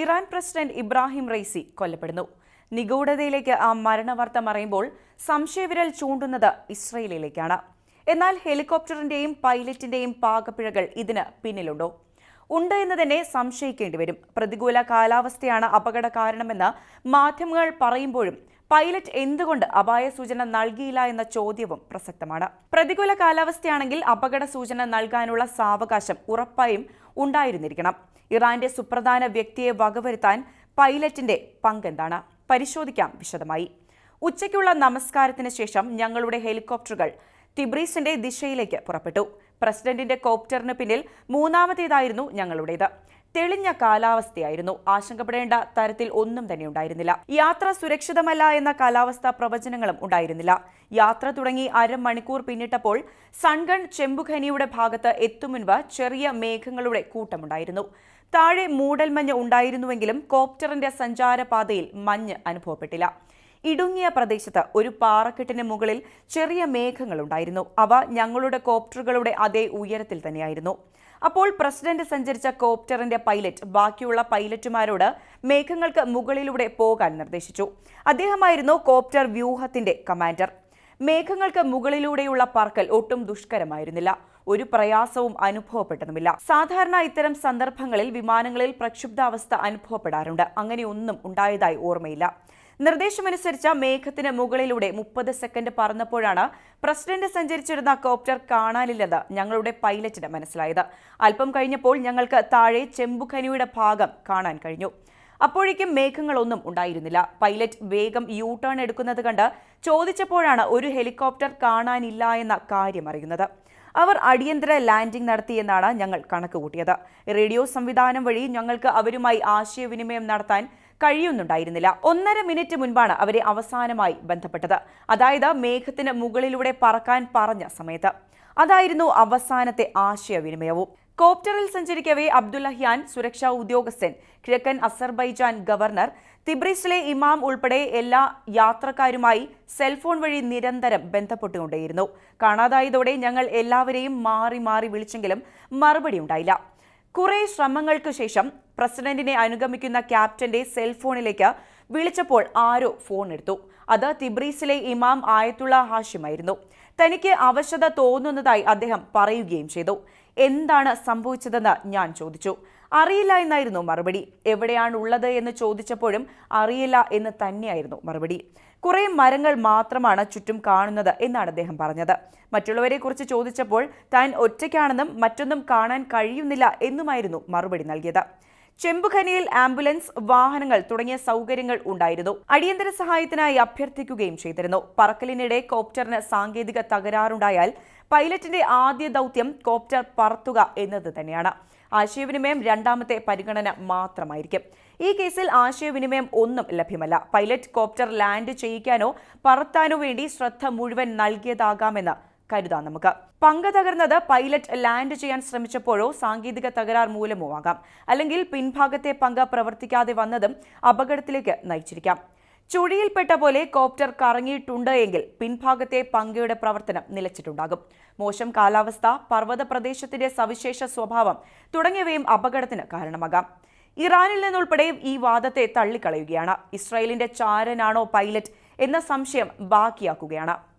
Iran president Ebrahim Raisi കൊല്ലപ്പെടുന്നു. നിഗൂഢതയിലേക്ക് ആ മരണവാർത്ത മറയുമ്പോൾ സംശയവിരൽ ചൂണ്ടുന്നത് ഇസ്രയേലിലേക്കാണ്. എന്നാൽ ഹെലികോപ്റ്ററിന്റെയും പൈലറ്റിന്റെയും പാകപ്പിഴകൾ ഇതിന് പിന്നിലുണ്ടോ? ഉണ്ട് എന്ന് തന്നെ സംശയിക്കേണ്ടി വരും. പ്രതികൂല കാലാവസ്ഥയാണ് അപകട കാരണമെന്ന് മാധ്യമങ്ങൾ പറയുമ്പോഴും പൈലറ്റ് എന്തുകൊണ്ട് അപായ സൂചന നൽകിയില്ല എന്ന ചോദ്യവും പ്രസക്തമാണ്. പ്രതികൂല കാലാവസ്ഥയാണെങ്കിൽ അപകട സൂചന നൽകാനുള്ള സാവകാശം ഉറപ്പായും ഉണ്ടായിരുന്നിരിക്കണം. ഇറാന്റെ സുപ്രധാന വ്യക്തിയെ വകവരുത്താൻ പൈലറ്റിന്റെ പങ്കെന്താണ്? പരിശോധിക്കാം വിശദമായി. ഉച്ചയ്ക്കുള്ള നമസ്കാരത്തിന് ശേഷം ഞങ്ങളുടെ ഹെലികോപ്റ്ററുകൾ തിബ്രീസിന്റെ ദിശയിലേക്ക് പുറപ്പെട്ടു. പ്രസിഡന്റിന്റെ കോപ്റ്ററിന് പിന്നിൽ മൂന്നാമത്തേതായിരുന്നു ഞങ്ങളുടേത്. തെളിഞ്ഞ കാലാവസ്ഥയായിരുന്നു. ആശങ്കപ്പെടേണ്ട തരത്തിൽ ഒന്നും തന്നെ ഉണ്ടായിരുന്നില്ല. യാത്ര സുരക്ഷിതമല്ല എന്ന കാലാവസ്ഥ പ്രവചനങ്ങളും ഉണ്ടായിരുന്നില്ല. യാത്ര തുടങ്ങി അരമണിക്കൂർ പിന്നിട്ടപ്പോൾ സൺഗൺ ചെമ്പുഖനിയുടെ ഭാഗത്ത് എത്തും മുൻപ് ചെറിയ മേഘങ്ങളുടെ കൂട്ടമുണ്ടായിരുന്നു. താഴെ മൂടൽമഞ്ഞ് ഉണ്ടായിരുന്നുവെങ്കിലും കോപ്റ്ററിന്റെ സഞ്ചാരപാതയിൽ മഞ്ഞ് അനുഭവപ്പെട്ടില്ല. ഇടുങ്ങിയ പ്രദേശത്ത് ഒരു പാറക്കെട്ടിന് മുകളിൽ ചെറിയ മേഘങ്ങളുണ്ടായിരുന്നു. അവ ഞങ്ങളുടെ കോപ്റ്ററുകളുടെ അതേ ഉയരത്തിൽ തന്നെയായിരുന്നു. അപ്പോൾ പ്രസിഡന്റ് സഞ്ചരിച്ച കോപ്റ്ററിന്റെ പൈലറ്റ് ബാക്കിയുള്ള പൈലറ്റുമാരോട് മേഘങ്ങൾക്ക് മുകളിലൂടെ പോകാൻ നിർദ്ദേശിച്ചു. അദ്ദേഹമായിരുന്നു കോപ്റ്റർ വ്യൂഹത്തിന്റെ കമാൻഡർ. മേഘങ്ങൾക്ക് മുകളിലൂടെയുള്ള പറക്കൽ ഒട്ടും ദുഷ്കരമായിരുന്നില്ല. ഒരു പ്രയാസവും അനുഭവപ്പെട്ടതുമില്ല. സാധാരണ ഇത്തരം സന്ദർഭങ്ങളിൽ വിമാനങ്ങളിൽ പ്രക്ഷുബ്ധാവസ്ഥ അനുഭവപ്പെടാറുണ്ട്. അങ്ങനെയൊന്നും ഉണ്ടായതായി ഓർമ്മയില്ല. നിർദ്ദേശമനുസരിച്ച് മേഘത്തിന് മുകളിലൂടെ മുപ്പത് സെക്കൻഡ് പറന്നപ്പോഴാണ് പ്രസിഡന്റ് സഞ്ചരിച്ചിരുന്ന കോപ്റ്റർ കാണാനില്ലെന്ന് ഞങ്ങളുടെ പൈലറ്റിന് മനസ്സിലായത്. അല്പം കഴിഞ്ഞപ്പോൾ ഞങ്ങൾക്ക് താഴെ ചെമ്പുഖനിയുടെ ഭാഗം കാണാൻ കഴിഞ്ഞു. അപ്പോഴേക്കും മേഘങ്ങളൊന്നും ഉണ്ടായിരുന്നില്ല. പൈലറ്റ് വേഗം യൂ ടേൺ എടുക്കുന്നത് കണ്ട് ചോദിച്ചപ്പോഴാണ് ഒരു ഹെലികോപ്റ്റർ കാണാനില്ല എന്ന കാര്യം അറിയുന്നത്. അവർ അടിയന്തര ലാൻഡിംഗ് നടത്തിയെന്നാണ് ഞങ്ങൾ കണക്കുകൂട്ടിയത്. റേഡിയോ സംവിധാനം വഴി ഞങ്ങൾക്ക് അവരുമായി ആശയവിനിമയം നടത്താൻ കഴിയുന്നുണ്ടായിരുന്നില്ല. ഒന്നര മിനിറ്റ് മുൻപാണ് അവരെ അവസാനമായി ബന്ധപ്പെട്ടത്. അതായത് മേഘത്തിന് മുകളിലൂടെ പറക്കാൻ പറഞ്ഞ സമയത്ത്. അതായിരുന്നു അവസാനത്തെ ആശയവിനിമയവും. കോപ്റ്ററിൽ സഞ്ചരിക്കവേ അബ്ദുല്ലഹിയാൻ സുരക്ഷാ ഉദ്യോഗസ്ഥൻ. കിഴക്കൻ അസർബൈജാൻ ഗവർണർ തിബ്രിസിലെ ഇമാം ഉൾപ്പെടെ എല്ലാ യാത്രക്കാരുമായി സെൽഫോൺ വഴി നിരന്തരം ബന്ധപ്പെട്ടുകൊണ്ടേയിരുന്നു. കാണാതായതോടെ ഞങ്ങൾ എല്ലാവരെയും മാറി മാറി വിളിച്ചെങ്കിലും മറുപടി ഉണ്ടായില്ല. കുറെ ശ്രമങ്ങൾക്ക് ശേഷം പ്രസിഡന്റിനെ അനുഗമിക്കുന്ന ക്യാപ്റ്റന്റെ സെൽഫോണിലേക്ക് വിളിച്ചപ്പോൾ ആരോ ഫോൺ എടുത്തു. അത് തിബ്രീസിലെ ഇമാം ആയത്തുള്ള ഹാഷിമായിരുന്നു. തനിക്ക് അവശത തോന്നുന്നതായി അദ്ദേഹം പറയുകയും ചെയ്തു. എന്താണ് സംഭവിച്ചതെന്ന് ഞാൻ ചോദിച്ചു. അറിയില്ല എന്നായിരുന്നു മറുപടി. എവിടെയാണ് ഉള്ളത് എന്ന് ചോദിച്ചപ്പോഴും അറിയില്ല എന്ന് തന്നെയായിരുന്നു മറുപടി. കുറേ മരങ്ങൾ മാത്രമാണ് ചുറ്റും കാണുന്നത് എന്നാണ് അദ്ദേഹം പറഞ്ഞത്. മറ്റുള്ളവരെ കുറിച്ച് ചോദിച്ചപ്പോൾ താൻ ഒറ്റയ്ക്കാണെന്നും മറ്റൊന്നും കാണാൻ കഴിയുന്നില്ല എന്നുമായിരുന്നു മറുപടി നൽകിയത്. ചെമ്പുഖനിയിൽ ആംബുലൻസ് വാഹനങ്ങൾ തുടങ്ങിയ സൗകര്യങ്ങൾ ഉണ്ടായിരുന്നു. അടിയന്തര സഹായത്തിനായി അഭ്യർത്ഥിക്കുകയും ചെയ്തിരുന്നു. പറക്കലിനിടെ കോപ്റ്ററിന് സാങ്കേതിക തകരാറുണ്ടായാൽ പൈലറ്റിന്റെ ആദ്യ ദൗത്യം കോപ്റ്റർ പറത്തുക എന്നത് തന്നെയാണ്. ആശയവിനിമയം രണ്ടാമത്തെ പരിഗണന മാത്രമായിരിക്കും. ഈ കേസിൽ ആശയവിനിമയം ഒന്നും ലഭ്യമല്ല. പൈലറ്റ് കോപ്റ്റർ ലാൻഡ് ചെയ്യിക്കാനോ പറത്താനോ വേണ്ടി ശ്രദ്ധ മുഴുവൻ നൽകിയതാകാമെന്ന് കരുതാം നമുക്ക്. പങ്ക് തകർന്നത് പൈലറ്റ് ലാൻഡ് ചെയ്യാൻ ശ്രമിച്ചപ്പോഴോ സാങ്കേതിക തകരാർ മൂലമോ ആകാം അല്ലെങ്കിൽ പിൻഭാഗത്തെ പങ്ക് പ്രവർത്തിക്കാതെ വന്നതും അപകടത്തിലേക്ക് നയിച്ചിരിക്കാം. ചുഴിയിൽപ്പെട്ട പോലെ കോപ്റ്റർ കറങ്ങിയിട്ടുണ്ട് എങ്കിൽ പിൻഭാഗത്തെ പങ്കയുടെ പ്രവർത്തനം നിലച്ചിട്ടുണ്ടാകും. മോശം കാലാവസ്ഥ പർവത പ്രദേശത്തിന്റെ സവിശേഷ സ്വഭാവം തുടങ്ങിയവയും അപകടത്തിന് കാരണമാകാം. ഇറാനിൽ നിന്നുൾപ്പെടെ ഈ വാദത്തെ തള്ളിക്കളയുകയാണ്. ഇസ്രായേലിന്റെ ചാരനാണോ പൈലറ്റ് എന്ന സംശയം ബാക്കിയാക്കുകയാണ്.